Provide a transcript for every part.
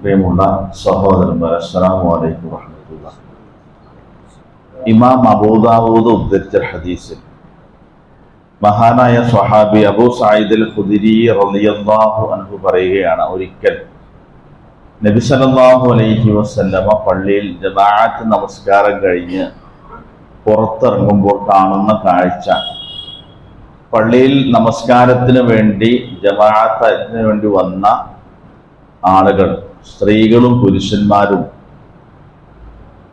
പ്രിയമുള്ള സഹോദരന്മാർ അസ്സലാമു അലൈക്കും വാഹമത്തുള്ള ഇമാം അബൂദാവൂദ് ഉദ്ധരിച്ച ഹദീസിൽ മഹാനായ സ്വഹാബി അബൂ സായിദ് ഖുദരി റളിയല്ലാഹു അൻഹു പറയുകയാണ് ഒരിക്കൽ നബി സല്ലല്ലാഹു അലൈഹി വസല്ലമ പള്ളിയിൽ ജമാഅത്ത് നമസ്കാരം കഴിഞ്ഞ് പുറത്തിറങ്ങുമ്പോൾ കാണുന്ന കാഴ്ച. പള്ളിയിൽ നമസ്കാരത്തിന് വേണ്ടി ജമാഅത്തിന് വേണ്ടി വന്ന ആളുകൾ സ്ത്രീകളും പുരുഷന്മാരും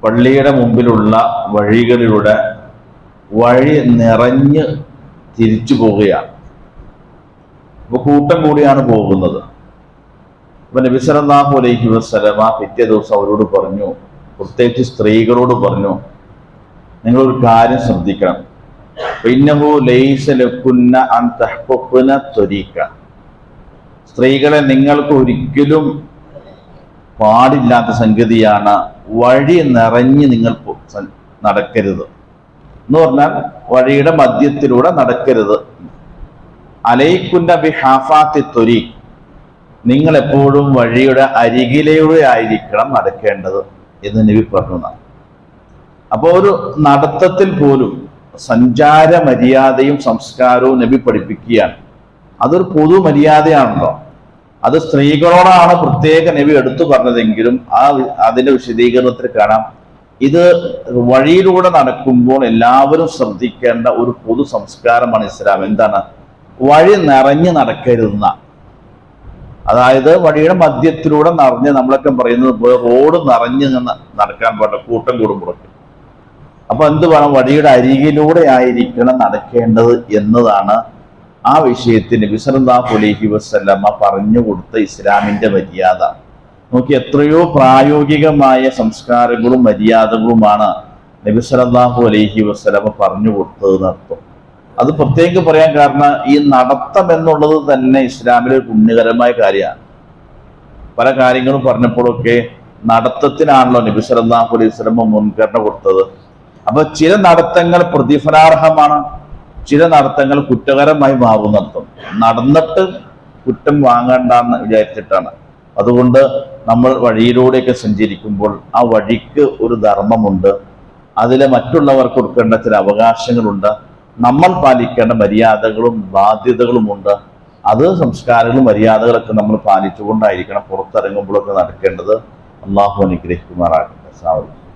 പള്ളിയുടെ മുമ്പിലുള്ള വഴികളിലൂടെ വഴി നിറഞ്ഞ് തിരിച്ചു പോവുകയാണ്. അപ്പൊ കൂട്ടം കൂടിയാണ് പോകുന്നത്. അപ്പൊ നബി സല്ലല്ലാഹു അലൈഹി വസല്ലമ പിറ്റേ ദിവസം അവരോട് പറഞ്ഞു പ്രത്യേകിച്ച് സ്ത്രീകളോട് പറഞ്ഞു നിങ്ങളൊരു കാര്യം ശ്രദ്ധിക്കണം. പിന്നെ ലൈസ ലക്കുന്ന അൻ തഹ്ഫുന ത്വരീക സ്ത്രീകളെ നിങ്ങൾക്ക് ഒരിക്കലും പാടില്ലാത്ത സംഗതിയാണ് വഴി നിറഞ്ഞ് നിങ്ങൾ നടക്കരുത്. എന്ന് പറഞ്ഞാൽ വഴിയുടെ മധ്യത്തിലൂടെ നടക്കരുത്. അലൈക്കുന്ന ബി ഹാഫാത്തി തൊരി നിങ്ങൾ എപ്പോഴും വഴിയുടെ അരികിലൂടെ ആയിരിക്കണം നടക്കേണ്ടത് എന്ന് നബി പറഞ്ഞതാണ്. അപ്പോൾ ഒരു നടത്തത്തിൽ പോലും സഞ്ചാര മര്യാദയും സംസ്കാരവും നബി പഠിപ്പിക്കുകയാണ്. അതൊരു പൊതു മര്യാദയാണല്ലോ അത് സ്ത്രീകളോടാണ് പ്രത്യേക നബി എടുത്തു പറഞ്ഞതെങ്കിലും ആ അതിന്റെ വിശദീകരണത്തിൽ കാണാം. ഇത് വഴിയിലൂടെ നടക്കുമ്പോൾ എല്ലാവരും ശ്രദ്ധിക്കേണ്ട ഒരു പൊതു സംസ്കാരമാണ് ഇസ്ലാം. എന്താണ്? വഴി നിറഞ്ഞു നടക്കരുന്ന അതായത് വഴിയുടെ മധ്യത്തിലൂടെ നിറഞ്ഞ് നമ്മളൊക്കെ പറയുന്നത് പോലെ റോഡ് നിറഞ്ഞ് നടക്കാൻ പാടില്ല കൂട്ടം കൂടുമ്പോഴൊക്കെ. അപ്പൊ എന്ത് വേണം? വഴിയുടെ അരികിലൂടെ ആയിരിക്കണം നടക്കേണ്ടത് എന്നതാണ് ആ വിഷയത്തിൽ നബിസല്ലാഹു അലൈഹി വസ്ലമ പറഞ്ഞു കൊടുത്ത ഇസ്ലാമിന്റെ മര്യാദ. നോക്കി എത്രയോ പ്രായോഗികമായ സംസ്കാരങ്ങളും മര്യാദകളുമാണ് നബി അലൈഹി വസ്ലമ പറഞ്ഞു കൊടുത്തത് നടത്തും അത് പ്രത്യേകം പറയാൻ കാരണം ഈ നടത്തം എന്നുള്ളത് തന്നെ ഇസ്ലാമിലെ ഒരു പുണ്യകരമായ കാര്യമാണ്. പല കാര്യങ്ങളും പറഞ്ഞപ്പോഴൊക്കെ നടത്തത്തിനാണല്ലോ നബി അലൈഹി വസല്ലമ മുൻഗണന കൊടുത്തത്. അപ്പൊ ചില നടത്തങ്ങൾ പ്രതിഫലാർഹമാണ്. ചില നടത്തങ്ങൾ കുറ്റകരമായി മാറുന്നർത്ഥം നടന്നിട്ട് കുറ്റം വാങ്ങണ്ട എന്ന് വിചാരിച്ചിട്ടാണ്. അതുകൊണ്ട് നമ്മൾ വഴിയിലൂടെയൊക്കെ സഞ്ചരിക്കുമ്പോൾ ആ വഴിക്ക് ഒരു ധർമ്മമുണ്ട്. അതിലെ മറ്റുള്ളവർക്ക് കൊടുക്കേണ്ട ചില അവകാശങ്ങളുണ്ട്. നമ്മൾ പാലിക്കേണ്ട മര്യാദകളും ബാധ്യതകളുമുണ്ട്. അത് സംസ്കാരങ്ങളും മര്യാദകളൊക്കെ നമ്മൾ പാലിച്ചുകൊണ്ടായിരിക്കണം പുറത്തിറങ്ങുമ്പോഴൊക്കെ നടക്കേണ്ടത്. അള്ളാഹു അനുഗ്രഹിക്കുമാറാകട്ടെ. സാവധാനം